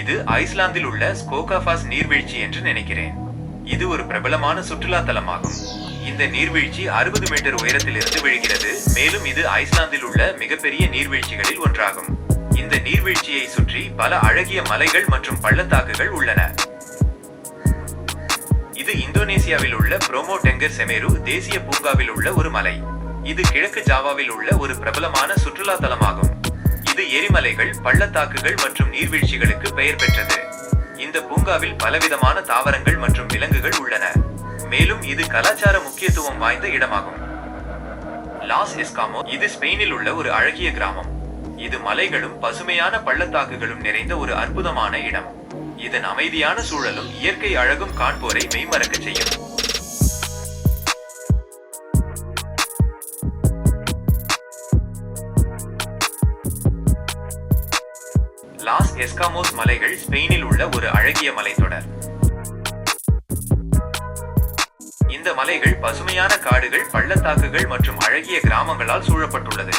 இது ஐஸ்லாந்தில் உள்ள ஸ்கோகாஃபாஸ் நீர்வீழ்ச்சி என்று நினைக்கிறேன். இது ஒரு பிரபலமான சுற்றுலா தலமாகும். இந்த நீர்வீழ்ச்சி அறுபது மீட்டர் உயரத்திலிருந்து விழுகிறது. மேலும் இது ஐஸ்லாந்தில் உள்ள மிகப்பெரிய நீர்வீழ்ச்சிகளில் ஒன்றாகும். இந்த நீர்வீழ்ச்சியை சுற்றி பல அழகிய மலைகள் மற்றும் பள்ளத்தாக்குகள் உள்ளன. இது இந்தோனேசியாவில் உள்ள புரோமோ டெங்கர் செமேரு தேசிய பூங்காவில் உள்ள ஒரு மலை. இது கிழக்கு ஜாவாவில் உள்ள ஒரு பிரபலமான சுற்றுலா தலமாகும். இது எரிமலைகள் பள்ளத்தாக்குகள் மற்றும் நீர்வீழ்ச்சிகளுக்கு பெயர் பெற்றது. இந்த பூங்காவில் பலவிதமான தாவரங்கள் மற்றும் விலங்குகள் உள்ளன. மேலும் இது கலாச்சார முக்கியத்துவம் வாய்ந்த இடமாகும். லாஸ் எஸ்காமோ இது ஸ்பெயினில் உள்ள ஒரு அழகிய கிராமம். இது மலைகளும் பசுமையான பள்ளத்தாக்குகளும் நிறைந்த ஒரு அற்புதமான இடம். இதன் அமைதியான சூழலும் இயற்கை அழகும் காண்போரை மெய்மறக்க செய்யும். எஸ்காமோஸ் மலைகள் ஸ்பெயினில் உள்ள ஒரு அழகிய மலைத்தொடர். இந்த மலைகள் பசுமையான காடுகள் பள்ளத்தாக்குகள் மற்றும் அழகிய கிராமங்களால் சூழப்பட்டுள்ளது.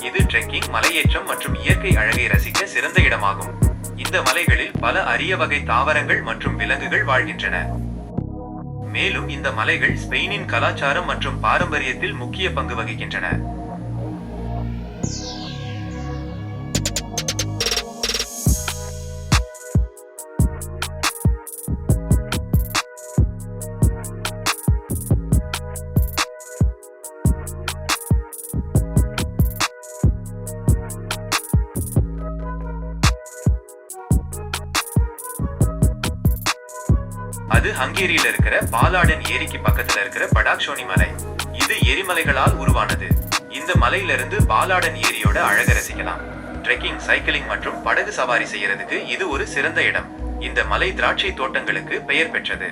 இது ட்ரெக்கிங் மலையேற்றம் மற்றும் இயற்கை அழகை ரசிக்க சிறந்த இடமாகும். இந்த மலைகளில் பல அரிய வகை தாவரங்கள் மற்றும் விலங்குகள் வாழ்கின்றன. மேலும் இந்த மலைகள் ஸ்பெயினின் கலாச்சாரம் மற்றும் பாரம்பரியத்தில் முக்கிய பங்கு வகிக்கின்றன. அது ஹங்கேரியில இருக்கிற பாலாடன் ஏரிக்கு பக்கத்துல இருக்கிற படாக்ஷோனி மலை. இது எரிமலைகளால் உருவானது. இந்த மலையிலிருந்து பாலாடன் ஏரியோட அழக ரசிக்கலாம். ட்ரெக்கிங் சைக்கிளிங் மற்றும் படகு சவாரி செய்யறதுக்கு இது ஒரு சிறந்த இடம். இந்த மலை திராட்சை தோட்டங்களுக்கு பெயர் பெற்றது.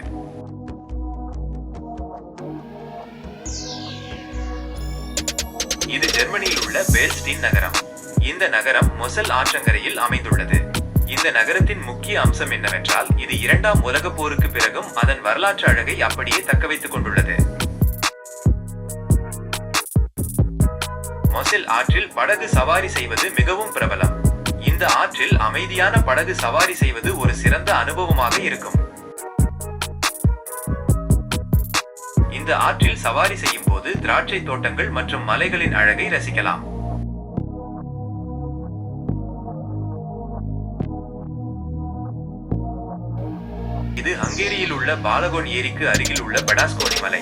இது ஜெர்மனியில் உள்ள பேல்ஸ்டீன் நகரம். இந்த நகரம் மொசல் ஆற்றங்கரையில் அமைந்துள்ளது. இந்த நகரத்தின் முக்கிய அம்சம் என்னவென்றால் இது இரண்டாம் உலக போருக்கு பிறகும் அதன் வரலாற்று அழகை அப்படியே தக்க வைத்துக் கொண்டுள்ளது. மொசில் ஆற்றில் படகு சவாரி செய்வது மிகவும் பிரபலம். இந்த ஆற்றில் அமைதியான படகு சவாரி செய்வது ஒரு சிறந்த அனுபவமாக இருக்கும். இந்த ஆற்றில் சவாரி செய்யும் போது திராட்சை தோட்டங்கள் மற்றும் மலைகளின் அழகை ரசிக்கலாம். இது ஹங்கேரியில் உள்ள பாலகோன் ஏரிக்கு அருகில் உள்ள படாஸ்கோனி மலை.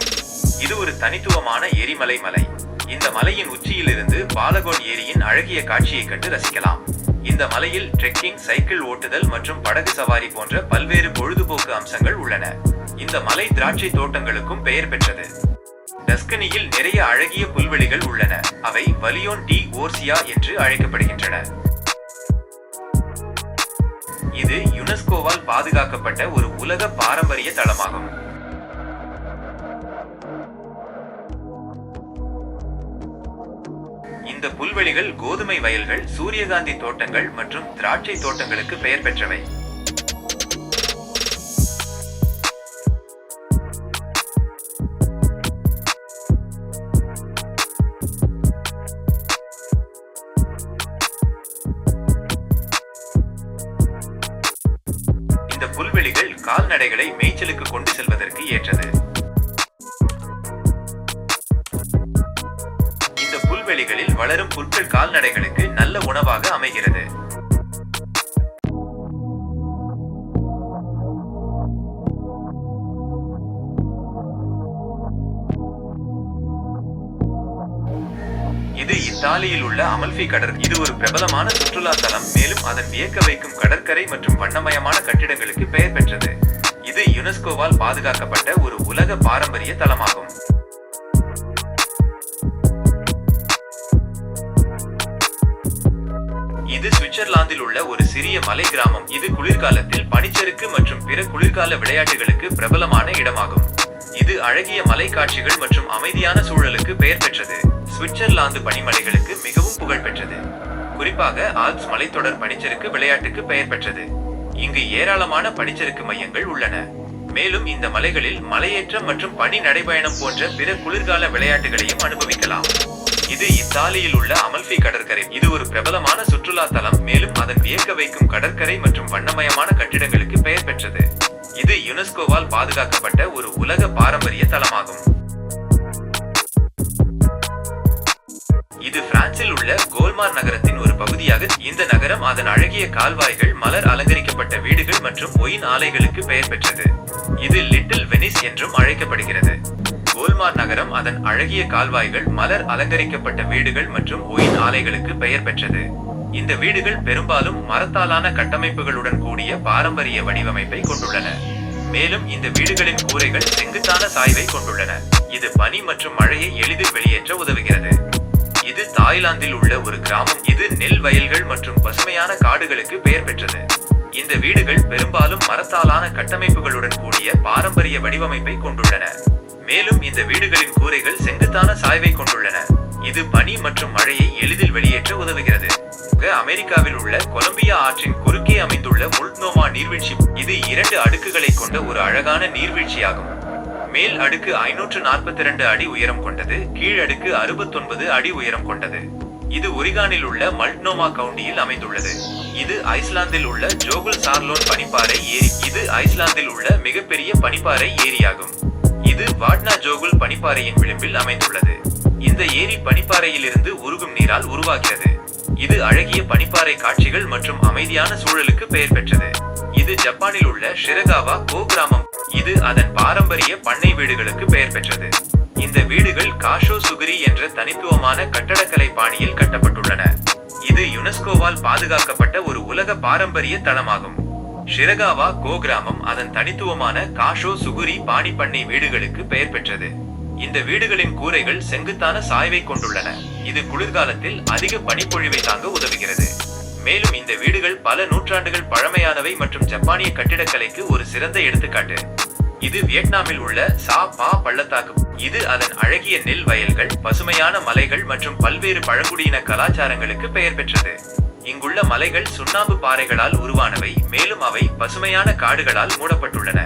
இது ஒரு தனித்துவமான எரிமலை மலை. இந்த மலையின் உச்சியிலிருந்து பாலகோன் ஏரியின் அழகிய காட்சியை கண்டு ரசிக்கலாம். இந்த மலையில் ட்ரெக்கிங் சைக்கிள் ஓட்டுதல் மற்றும் படகு சவாரி போன்ற பல்வேறு பொழுதுபோக்கு அம்சங்கள் உள்ளன. இந்த மலை திராட்சை தோட்டங்களுக்கும் பெயர் பெற்றது. டஸ்கனியில் நிறைய அழகிய புல்வெளிகள் உள்ளன. அவை வலியோன் டி ஓர்சியா என்று அழைக்கப்படுகின்றன. இது யுனெஸ்கோவால் பாதுகாக்கப்பட்ட ஒரு உலக பாரம்பரிய தளமாகும். இந்த புல்வெளிகள் கோதுமை வயல்கள் சூரியகாந்தி தோட்டங்கள் மற்றும் திராட்சை தோட்டங்களுக்கு பெயர் பெற்றவை. கால்நடைகளை மேய்ச்சலுக்கு கொண்டு செல்வதற்கு ஏற்றது. இந்த புல்வெளிகளில் வளரும் புற்கள் கால்நடைகளுக்கு நல்ல உணவாக அமைகிறது. இது இத்தாலியில் உள்ள அமல்ஃபி கடற்கரை இது ஒரு பிரபலமான சுற்றுலா தலம். மேலும் அதன் வியக்க வைக்கும் கடற்கரை மற்றும் வண்ணமயமான கட்டிடங்களுக்கு பெயர் பெற்றது. இது யுனெஸ்கோவால் பாதுகாக்கப்பட்ட ஒரு உலக பாரம்பரிய தலமாகும். இது சுவிட்சர்லாந்தில் உள்ள ஒரு சிறிய மலை கிராமம். இது குளிர்காலத்தில் பனிச்சறுக்கு மற்றும் பிற குளிர்கால விளையாட்டுகளுக்கு பிரபலமான இடமாகும். இது அழகிய மலை காட்சிகள் மற்றும் அமைதியான சூழலுக்கு பெயர் பெற்றது. சுவிட்சர்லாந்து பனிமலைகளுக்கு மிகவும் புகழ் பெற்றது. குறிப்பாக ஆல்ப்ஸ் மலைத்தொடர் பனிச்சறுக்கு விளையாட்டுக்கு பெயர் பெற்றது. இங்கு ஏராளமான பனிச்சறுக்கு மையங்கள் உள்ளன. மேலும் இந்த மலைகளில் மலையேற்றம் மற்றும் பனி நடைபயணம் போன்ற பிற குளிர்கால விளையாட்டுகளையும் அனுபவிக்கலாம். இது இத்தாலியில் உள்ள அமல்ஃபி கடற்கரை. இது ஒரு பிரபலமான சுற்றுலா தலம். மேலும் அதன் வியக்க வைக்கும் கடற்கரை மற்றும் வண்ணமயமான கட்டிடங்களுக்கு பெயர் பெற்றது. இது யுனெஸ்கோவால் பாதுகாக்கப்பட்ட ஒரு உலக பாரம்பரிய தலமாகும். இது பிரான்சில் உள்ள கோல்மார் நகரத்தின் ஒரு பகுதியாக இந்த நகரம் அதன் அழகிய கால்வாய்கள் மலர் அலங்கரிக்கப்பட்ட வீடுகள் மற்றும் ஒயின் ஆலைகளுக்கு பெயர் பெற்றது. இது லிட்டில் வெனிஸ் என்றும் அழைக்கப்படுகிறது. கோல்மார் நகரம் அதன் அழகிய கால்வாய்கள் மலர் அலங்கரிக்கப்பட்ட வீடுகள் மற்றும் ஒயின் ஆலைகளுக்கு பெயர் பெற்றது. இந்த வீடுகள் பெரும்பாலும் மரத்தாலான கட்டமைப்புகளுடன் கூடிய பாரம்பரிய வடிவமைப்பை கொண்டுள்ளன. மேலும் இந்த வீடுகளின் கூரைகள் செங்குத்தான சாய்வை கொண்டுள்ளன. இது பனி மற்றும் மழையை எளிதில் வெளியேற்ற உதவுகிறது. தாய்லாந்தில் உள்ள ஒரு கிராமம். இது நெல் வயல்கள் மற்றும் பசுமையான காடுகளுக்கு பெயர் பெற்றது. இந்த வீடுகள் பெரும்பாலும் மரத்தாலான கட்டமைப்புகளுடன் கூடிய பாரம்பரிய வடிவமைப்பை கொண்டுள்ளன. மேலும் இந்த வீடுகளின் கூரைகள் செங்குத்தான சாய்வை கொண்டுள்ளன. இது பனி மற்றும் மழையை எளிதில் வெளியேற்ற உதவுகிறது. அமெரிக்காவில் உள்ள கொலம்பியா ஆற்றின் குறுக்கே அமைந்துள்ள முல்னோமா நீர்வீழ்ச்சி. இது இரண்டு அடுக்குகளை கொண்ட ஒரு அழகான நீர்வீழ்ச்சியாகும். மேல் அடுக்கு ஐநூற்று நாற்பத்தி இரண்டு அடி உயரம் கொண்டது கீழ் அடுக்கு அறுபத்தொன்பது அடி உயரம் கொண்டது. இது ஒரிகானில் உள்ள மல்ட்னோமா கவுண்டியில் அமைந்துள்ளது. இது ஐஸ்லாந்தில் உள்ள ஜோகுல் சார்லோன் பனிப்பாறை ஏரி இது ஐஸ்லாந்தில் உள்ள மிகப்பெரிய பனிப்பாறை ஏரியாகும். இது வாட்னா ஜோகுல் பனிப்பாறையின் விளிம்பில் அமைந்துள்ளது. இந்த ஏரி பனிப்பாறையிலிருந்து உருகும் நீரால் உருவாகிறது. இது அழகிய பனிப்பாறை காட்சிகள் மற்றும் அமைதியான சூழலுக்கு பெயர் பெற்றது. இது ஜப்பானில் உள்ள ஷிரகாவா கோ கிராமம் இது அதன் பாரம்பரிய பண்ணை வீடுகளுக்கு பெயர் பெற்றது. இந்த வீடுகள் காஷோ சுகுரி என்ற தனித்துவமான கட்டடக்கலை பாணியில் கட்டப்பட்டுள்ளன. இது யுனெஸ்கோவால் பாதுகாக்கப்பட்ட ஒரு உலக பாரம்பரிய தளமாகும் ஷிரகாவா கோ கிராமம் அதன் தனித்துவமான காஷோ சுகுரி பாணி பண்ணை வீடுகளுக்கு பெயர் பெற்றது. இந்த வீடுகளின் கூரைகள் செங்குத்தான சாய்வை கொண்டுள்ளன. இது குளிர்காலத்தில் அதிக பனிப்பொழிவை தாங்க உதவுகிறது. மேலும் இந்த வீடுகள் பல நூற்றாண்டுகள் பழமையானவை மற்றும் ஜப்பானிய கட்டிடக்கலைக்கு ஒரு சிறந்த எடுத்துக்காட்டு. இது வியட்நாமில் உள்ள சா பா பள்ளத்தாக்கு. இது அதன் அழகிய நெல் வயல்கள் பசுமையான மலைகள் மற்றும் பல்வேறு பழங்குடியின கலாச்சாரங்களுக்கு பெயர் பெற்றது. இங்குள்ள மலைகள் சுண்ணாம்பு பாறைகளால் உருவானவை மேலும் அவை பசுமையான காடுகளால் மூடப்பட்டுள்ளன.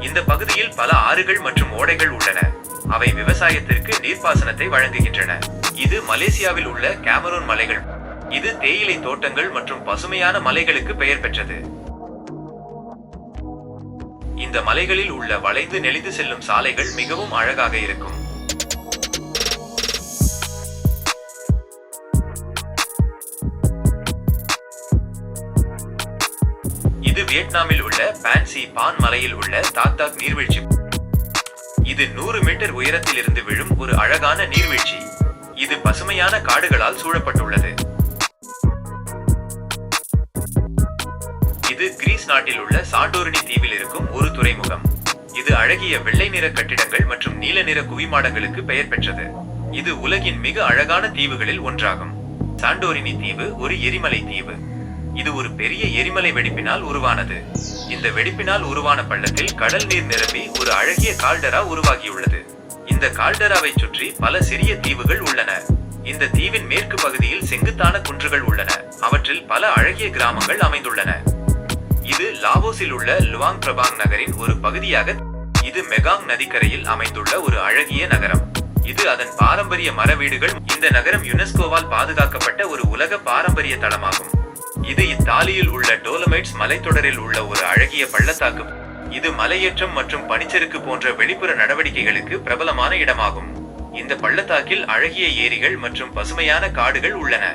இந்த பகுதியில் பல ஆறுகள் மற்றும் ஓடைகள் உள்ளன. அவை விவசாயத்திற்கு நீர்ப்பாசனத்தை வழங்குகின்றன. இது மலேசியாவில் உள்ள கேமரூன் மலைகள். இது தேயிலை தோட்டங்கள் மற்றும் பசுமையான மலைகளுக்கு பெயர் பெற்றது. இந்த மலைகளில் உள்ள வளைந்து நெளிந்து செல்லும் சாலைகள் மிகவும் அழகாக இருக்கும். இது வியட்நாமில் உள்ள பான்சி பான் மலையில் உள்ள தாக்தாக் நீர்வீழ்ச்சி. இது நூறு மீட்டர் உயரத்தில் இருந்து விழும் ஒரு அழகான நீர்வீழ்ச்சி. இது பசுமையான காடுகளால் சூழப்பட்டுள்ளது. நாட்டில் உள்ள சாண்டோரினி தீவில் இருக்கும் ஒரு துறைமுகம். இது அழகிய வெள்ளை நிற கட்டிடங்கள் மற்றும் நீல நிற குவிமாடங்களுக்கு பெயர் பெற்றது. இது உலகின் மிக அழகான தீவுகளில் ஒன்றாகும். சாண்டோரினி தீவு ஒரு எரிமலை தீவு. இது ஒரு பெரிய எரிமலை வெடிப்பினால் உருவானது. இந்த வெடிப்பினால் உருவான பள்ளத்தில் கடல் நீர் நிரம்பி ஒரு அழகிய கால்டரா உருவாகியுள்ளது. இந்த கால்டராவை சுற்றி பல சிறிய தீவுகள் உள்ளன. இந்த தீவின் மேற்கு பகுதியில் செங்குத்தான குன்றுகள் உள்ளன. அவற்றில் பல அழகிய கிராமங்கள் அமைந்துள்ளன. லாவோஸில் உள்ள லுவாங் பிரபாங் நகரின் ஒரு பகுதியாக இது மெகாங் நதிக்கரையில் அமைந்துள்ள ஒரு அழகிய நகரம். இது அதன் பாரம்பரிய மர வீடுகள் இந்த நகரம் யுனெஸ்கோவால் பாதுகாக்கப்பட்ட ஒரு உலக பாரம்பரிய தளமாகும் இது இத்தாலியில் உள்ள டோலமைட்ஸ் மலைத்தொடரில் உள்ள ஒரு அழகிய பள்ளத்தாக்கு. இது மலையேற்றம் மற்றும் பனிச்சறுக்கு போன்ற வெளிப்புற நடவடிக்கைகளுக்கு பிரபலமான இடமாகும். இந்த பள்ளத்தாக்கில் அழகிய ஏரிகள் மற்றும் பசுமையான காடுகள் உள்ளன.